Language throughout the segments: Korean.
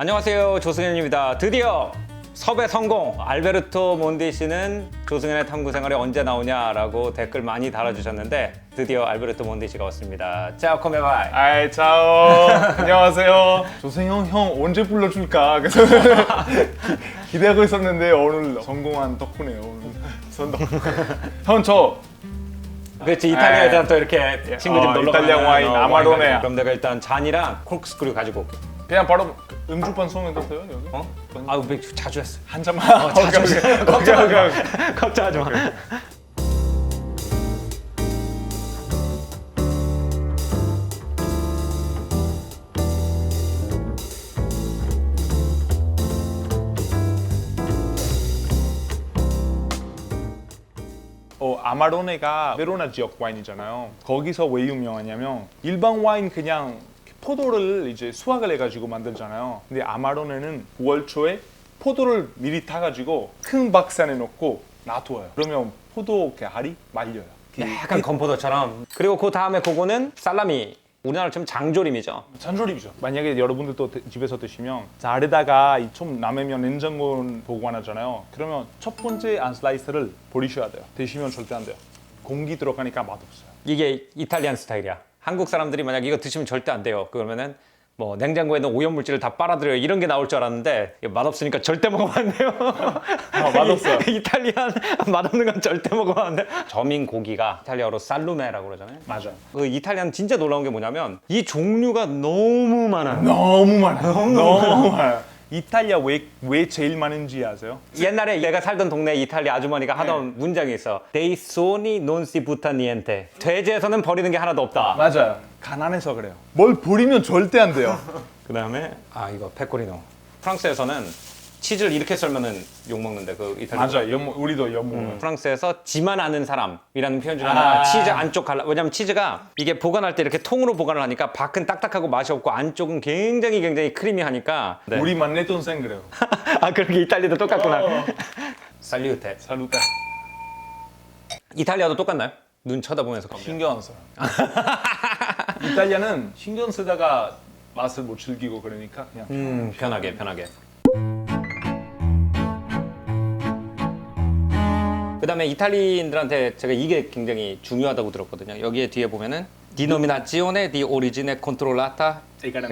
안녕하세요 조승현입니다. 드디어 섭외 성공! 알베르토 몬디 씨는 조승현의 탐구 생활에 언제 나오냐라고 댓글 많이 달아주셨는데 드디어 알베르토 몬디 씨가 왔습니다. 자, 코메바이. 아이 차오 안녕하세요 조승형 형 언제 불러줄까 그래서 기- 기대하고 있었는데 오늘 성공한 덕분에요 오늘 선덕 형저 그렇지 이탈리아에서 또 이렇게 친구들 어, 놀러 이탈리아 와인, 어, 아마로네. 그럼 내가 일단 잔이랑 콜크스크류 가지고 올게. 그냥 바로 음주판 송해도 돼요 여기? 어? 아, 맥주 자주 했어. 한 잔만 오케이 자주 했어. 오케이 오케이 걱정하지 마. 어, 아마로네가 베로나 지역 와인이잖아요. 거기서 왜 유명하냐면 일반 와인 그냥 포도를 이제 수확을 해가지고 만들잖아요. 근데 아마로네는 9월 초에 포도를 미리 타가지고 큰 박스 안에 넣고 놔둬요. 그러면 포도 그 알이 말려요. 그 약간 건포도처럼. 그리고 그 다음에 그거는 살라미. 우리나라 치면 장조림이죠. 잔조림이죠. 만약에 여러분들도 드- 집에서 드시면 자르다가 이좀 남으면 냉장고 보관하잖아요. 그러면 첫 번째 안 슬라이스를 버리셔야 돼요. 드시면 절대 안 돼요. 공기 들어가니까 맛없어요. 이게 이탈리안 스타일이야. 한국 사람들이 만약 이거 드시면 절대 안 돼요. 그러면은 뭐 냉장고에 있는 오염 물질을 다 빨아들여요. 이런 게 나올 줄 알았는데 맛없으니까 절대 먹으면 안 돼요. 아, 맛없어요. 이- 이탈리안 맛없는 건 절대 먹으면 안 돼. 저민 고기가 이탈리아로 살루메라고 그러잖아요. 맞아요. 그 이탈리안 진짜 놀라운 게 뭐냐면 이 종류가 너무 많아요. 너무 많아요. 너무 많아요. 이탈리아 왜, 왜 제일 많은지 아세요? 옛날에 내가 살던 동네 이탈리아 아주머니가 하던 문장이 있어. Dei soni non si butta niente. 돼지에서는 버리는 게 하나도 없다. 맞아요. 가난해서 그래요. 뭘 버리면 절대 안 돼요. 그 다음에 아 이거 페코리노. 프랑스에서는 치즈를 이렇게 썰면은 욕 먹는데 그 이탈리아. 맞아요. 연모, 우리도 연모. 프랑스에서 지만 아는 사람이라는 표현 중에 하나가 아. 치즈 안쪽 갈라. 왜냐면 치즈가 이게 보관할 때 이렇게 통으로 보관을 하니까 밖은 딱딱하고 맛이 없고 안쪽은 굉장히 굉장히 크리미하니까. 네. 우리 만 내 동생 그래요. 아 그렇게 이탈리아도 똑같구나. 어. 살리우테. 사루타. 이탈리아도 똑같나요? 눈 쳐다보면서. 신경 안 써요. 이탈리아는 신경 쓰다가 맛을 못 즐기고 그러니까 그냥 음 편하게 편하게. 그다음에 이탈리인들한테 제가 이게 굉장히 중요하다고 들었거든요. 여기에 뒤에 보면은 디노미나지오네 디 오리지네 컨트롤라타.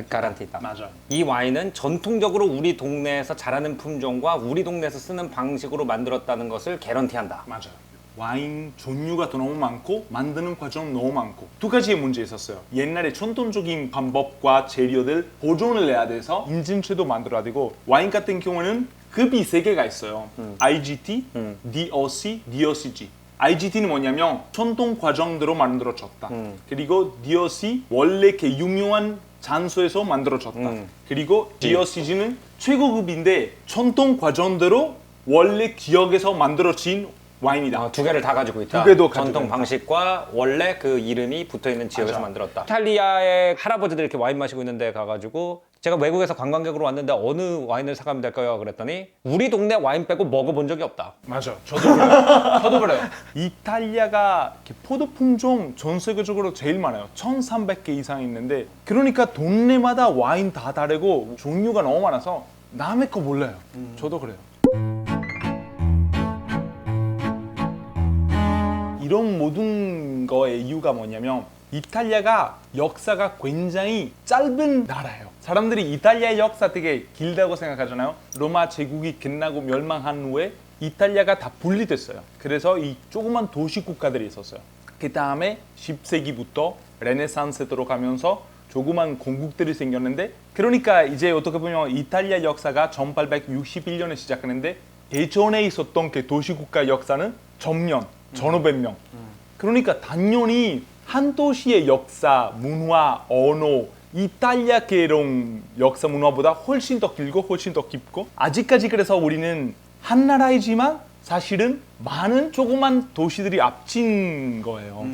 가란티다. 맞아요. 이 와인은 전통적으로 우리 동네에서 자라는 품종과 우리 동네에서 쓰는 방식으로 만들었다는 것을 개런티한다. 맞아요. 와인 종류가 더 너무 많고 만드는 과정 너무 많고 두 가지의 문제 있었어요. 옛날에 전통적인 방법과 재료들 보존을 해야 돼서 인증체도 만들어야 되고 와인 같은 경우는 급이 세 개가 있어요. IGT, DOC, DOCG. IGT는 뭐냐면 전통 과정대로 만들어졌다. 그리고 DOC 원래 그 유명한 장소에서 만들어졌다. 음. 그리고 DOCG는 최고급인데 전통 과정대로 원래 기억에서 만들어진 와인이다. 아, 두 개를 다 가지고 있다. 두 개도 가지고 전통 있다. 방식과 원래 그 이름이 붙어 있는 지역에서 맞아. 만들었다. 이탈리아의 할아버지들 이렇게 와인 마시고 있는데 가가지고 제가 외국에서 관광객으로 왔는데 어느 와인을 사가면 될까요? 그랬더니 우리 동네 와인 빼고 먹어본 적이 없다. 맞아. 저도 그래요. 저도 그래요. 이탈리아가 이렇게 포도 품종 전 세계적으로 제일 많아요. 1,300개 이상 있는데 그러니까 동네마다 와인 다 다르고 종류가 너무 많아서 남의 거 몰라요. 저도 그래요. 이런 모든 거의 이유가 뭐냐면 이탈리아가 역사가 굉장히 짧은 나라예요. 사람들이 이탈리아의 역사 되게 길다고 생각하잖아요. 로마 제국이 끝나고 멸망한 후에 이탈리아가 다 분리됐어요. 그래서 이 조그만 도시 국가들이 있었어요. 그 다음에 10세기부터 레네상스 들어가면서 조그만 공국들이 생겼는데 그러니까 이제 어떻게 보면 이탈리아 역사가 1861년에 시작하는데 예전에 있었던 그 도시국가 역사는 전년, 1500년. 그러니까 당연히 한 도시의 역사, 문화, 언어, 이탈리아계롱 역사 문화보다 훨씬 더 길고 훨씬 더 깊고 아직까지 그래서 우리는 한 나라이지만 사실은 많은 조그만 도시들이 합친 거예요.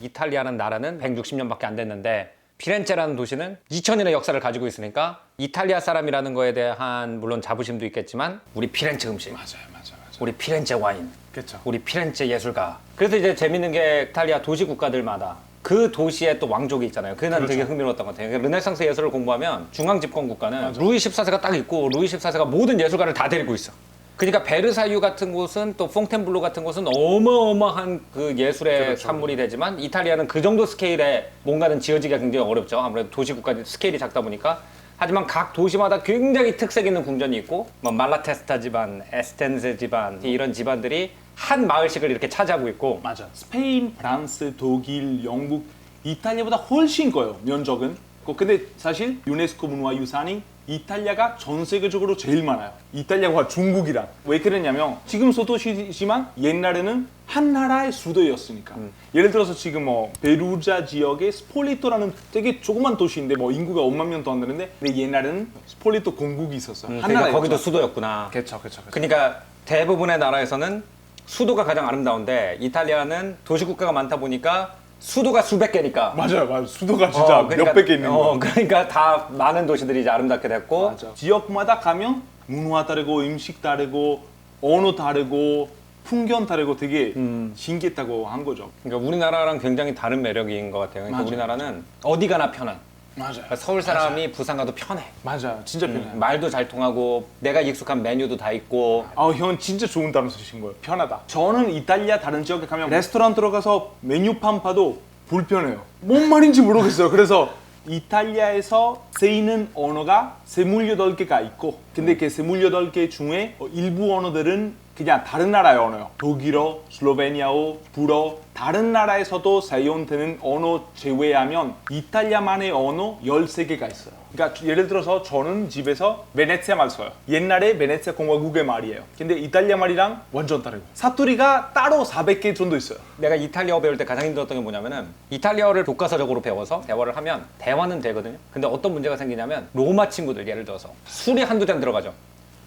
이탈리아는 나라는 160년밖에 안 됐는데 피렌체라는 도시는 2000년의 역사를 가지고 있으니까 이탈리아 사람이라는 거에 대한 물론 자부심도 있겠지만 우리 피렌체 음식, 맞아요, 맞아요. 우리 피렌체 와인, 그렇죠. 우리 피렌체 예술가. 그래서 이제 재밌는 게 이탈리아 도시 국가들마다 그 도시에 또 왕족이 있잖아요. 그게 난 되게 그렇죠. 흥미로웠던 것 같아요. 르네상스 예술을 공부하면 중앙 집권 국가는 루이 14세가 딱 있고 루이 14세가 모든 예술가를 다 데리고 있어. 그러니까 베르사유 같은 곳은 또 퐁텐블로 같은 곳은 어마어마한 그 예술의 그렇죠. 산물이 되지만 이탈리아는 그 정도 스케일의 뭔가는 지어지기가 굉장히 어렵죠. 아무래도 도시 국가 스케일이 작다 보니까 하지만 각 도시마다 굉장히 특색 있는 궁전이 있고 뭐 말라테스타 집안, 에스텐세 집안 이런 집안들이 한 마을씩을 이렇게 차지하고 있고 맞아. 스페인, 프랑스, 독일, 영국, 이탈리아보다 훨씬 커요. 면적은. 그- 근데 사실 유네스코 문화유산이 이탈리아가 전 세계적으로 제일 많아요. 이탈리아와 중국이랑. 왜 그러냐면 지금 소도시지만 옛날에는 한 나라의 수도였으니까. 예를 들어서 지금 뭐 베루자 지역에 스폴리토라는 되게 조그만 도시인데 뭐 인구가 5만 명도 안 되는데 근데 옛날에는 스폴리토 공국이 있었어요. 한 그러니까 나라였죠. 거기도 수도였구나. 그렇죠, 그렇죠. 그러니까 대부분의 나라에서는 수도가 가장 아름다운데 이탈리아는 도시 국가가 많다 보니까 수도가 수백 개니까 맞아요, 맞아요. 수도가 진짜 어, 그러니까- 몇백 개 있는 거. 어, 그러니까 다 많은 도시들이 이제 아름답게 됐고 맞아. 지역마다 가면 문화 다르고 음식 다르고 언어 다르고 풍경 다르고 되게 음. 신기했다고 한 거죠. 그러니까 우리나라랑 굉장히 다른 매력인 것 같아요. 그러니까 맞아요. 우리나라는 어디 가나 편한. 맞아요. 그러니까 서울 사람이 부산 가도 편해. 맞아요. 진짜 편해요. 말도 잘 통하고 내가 익숙한 메뉴도 다 있고 아, 형 진짜 좋은 단어 쓰신 거예요. 편하다. 저는 이탈리아 다른 지역에 가면 레스토랑 들어가서 메뉴판 봐도 불편해요. 뭔 말인지 모르겠어요. 그래서 이탈리아에서 쓰이는 언어가 28개가 있고 근데 그 28개 중에 어, 일부 언어들은 그냥 다른 나라의 언어요. 독일어, 슬로베니아어, 불어 다른 나라에서도 사용되는 언어 제외하면 이탈리아만의 언어 13개가 있어요. 그러니까 예를 들어서 저는 집에서 베네치아 말 써요. 옛날에 베네치아 공화국의 말이에요. 근데 이탈리아 말이랑 완전 다르고 사투리가 따로 400개 정도 있어요. 내가 이탈리아어 배울 때 가장 힘들었던 게 뭐냐면은 이탈리아어를 교과서적으로 배워서 대화를 하면 대화는 되거든요. 근데 어떤 문제가 생기냐면 로마 친구들 예를 들어서 술이 한두 잔 들어가죠.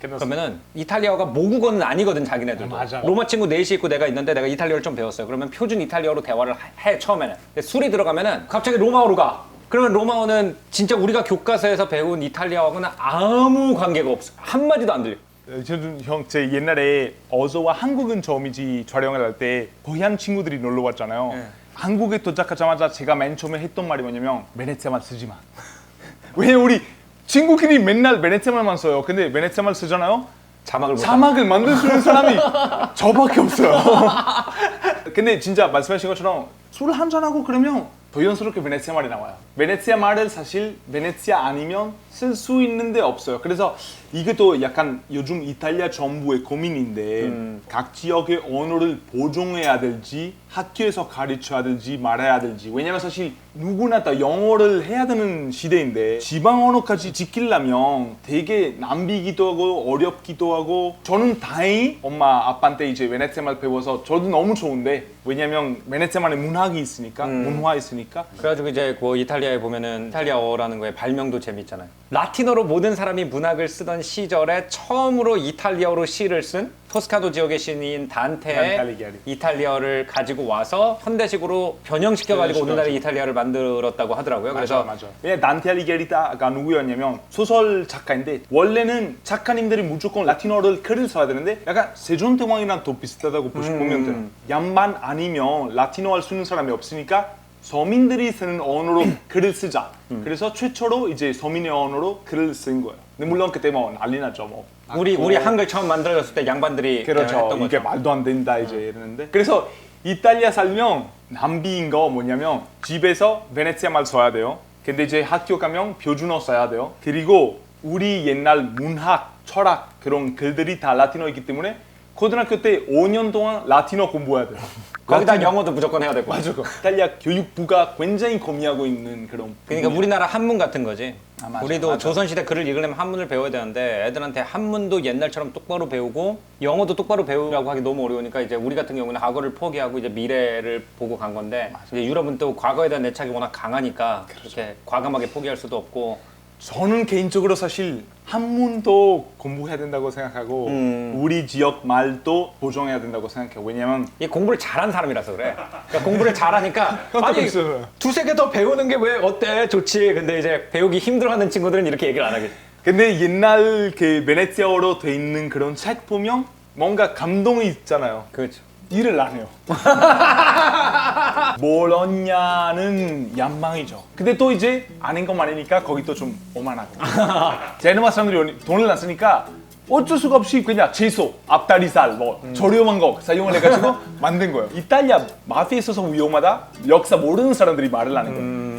그러면은 이탈리아어가 모국어는 아니거든 자기네들도 아, 맞아요. 로마 친구 넷이 있고 내가 있는데 내가 이탈리아어를 좀 배웠어요 그러면 표준 이탈리아어로 대화를 해 처음에는 근데 술이 들어가면은 갑자기 로마어로 가 그러면 로마어는 진짜 우리가 교과서에서 배운 이탈리아어하고는 아무 관계가 없어 한 마디도 안 들려 저는 형제 옛날에 어서와 한국은 처음이지 촬영을 할 때 고향 친구들이 놀러 왔잖아요. 네. 한국에 도착하자마자 제가 맨 처음에 했던 말이 뭐냐면 베네치아만 쓰지 마. 왜 우리 친구끼리 맨날 베네치아말만 써요. 근데 베네치아말 쓰잖아요. 자막을 못 자막을 만들 수 있는 사람이 저밖에 없어요. 근데 진짜 말씀하신 것처럼 술 한잔 하고 그러면 자연스럽게 베네치아 말이 나와요. 베네치아 말을 사실 베네치아 아니면 쓸 수 있는데 없어요. 그래서 이것도 약간 요즘 이탈리아 정부의 고민인데 각 지역의 언어를 보존해야 될지 학교에서 가르쳐야 될지 말아야 될지. 왜냐면 사실 누구나 다 영어를 해야 되는 시대인데 지방 언어까지 지키려면 되게 낭비기도 하고 어렵기도 하고 저는 다행히 엄마 아빠한테 이제 베네치아 말 배워서 저도 너무 좋은데 왜냐면 베네치아만의 문학이 있으니까 문화 있으니까. 그래가지고 이제 그 이탈리아에 보면은 이탈리아어라는 거에 발명도 재밌잖아요. 라틴어로 모든 사람이 문학을 쓰던 시절에 처음으로 이탈리아어로 시를 쓴 토스카도 지역의 시인 단테 단테의 알리기아리. 이탈리아어를 가지고 와서 현대식으로 변형시켜가지고 변형시켜 가지고. 오늘날의 이탈리아를 만들었다고 하더라고요. 그래서 맞아. 단테 알리게리타가 누구였냐면 소설 작가인데 원래는 작가님들이 무조건 라틴어를 글을 써야 되는데 약간 세종대왕이랑 또 비슷하다고 보시- 보면 돼요. 양반 아니면 라틴어 할 수 있는 사람이 없으니까 서민들이 쓰는 언어로 글을 쓰자. 그래서 최초로 이제 서민의 언어로 글을 쓴 거예요. 근데 물론 그때 뭐 난리 났죠. 뭐. 우리 우리 한글 처음 만들어졌을 때 양반들이 그렇죠. 했던 이게 거죠. 말도 안 된다 이제 이러는데. 그래서 이탈리아 살면 남비인 거 뭐냐면 집에서 베네치아 말 써야 돼요. 근데 이제 학교 가면 표준어 써야 돼요. 그리고 우리 옛날 문학, 철학 그런 글들이 다 라틴어이기 때문에 고등학교 때 5년 동안 라틴어 공부해야 돼요. 거기다 영어도 무조건 해야 되고. 맞아. 이탈리아 교육부가 굉장히 고민하고 있는 그런. 그러니까. 우리나라 한문 같은 거지. 아, 맞아, 우리도 맞아. 조선시대 글을 읽으려면 한문을 배워야 되는데 애들한테 한문도 옛날처럼 똑바로 배우고 영어도 똑바로 배우라고 하기 너무 어려우니까 이제 우리 같은 경우는 과거를 포기하고 이제 미래를 보고 간 건데 이제 유럽은 또 과거에 대한 애착이 워낙 강하니까 그렇죠. 그렇게 과감하게 포기할 수도 없고 저는 개인적으로 사실 한문도 공부해야 된다고 생각하고 음. 우리 지역 말도 보존해야 된다고 생각해요. 왜냐면 이 공부를 잘한 사람이라서 그래. 그러니까 공부를 잘하니까 아니 있어요. 두세 개 더 배우는 게 왜 어때 좋지. 근데 이제 배우기 힘들어하는 친구들은 이렇게 얘기를 안 하겠지. 근데 옛날 그 베네치아어로 돼 있는 그런 책 보면 뭔가 감동이 있잖아요. 그렇죠. 일을 안 해요. 볼로냐는 양망이죠. 근데 또 이제 아닌 거 많으니까 거기 또 좀 오만하고. 제네마 사람들이 돈을 안 쓰니까 어쩔 수가 없이 그냥 채소, 앞다리살, 뭐 저렴한 거 사용을 해가지고 만든 거예요. 이탈리아 맛에 있어서 위험하다. 역사 모르는 사람들이 말을 하는 거예요.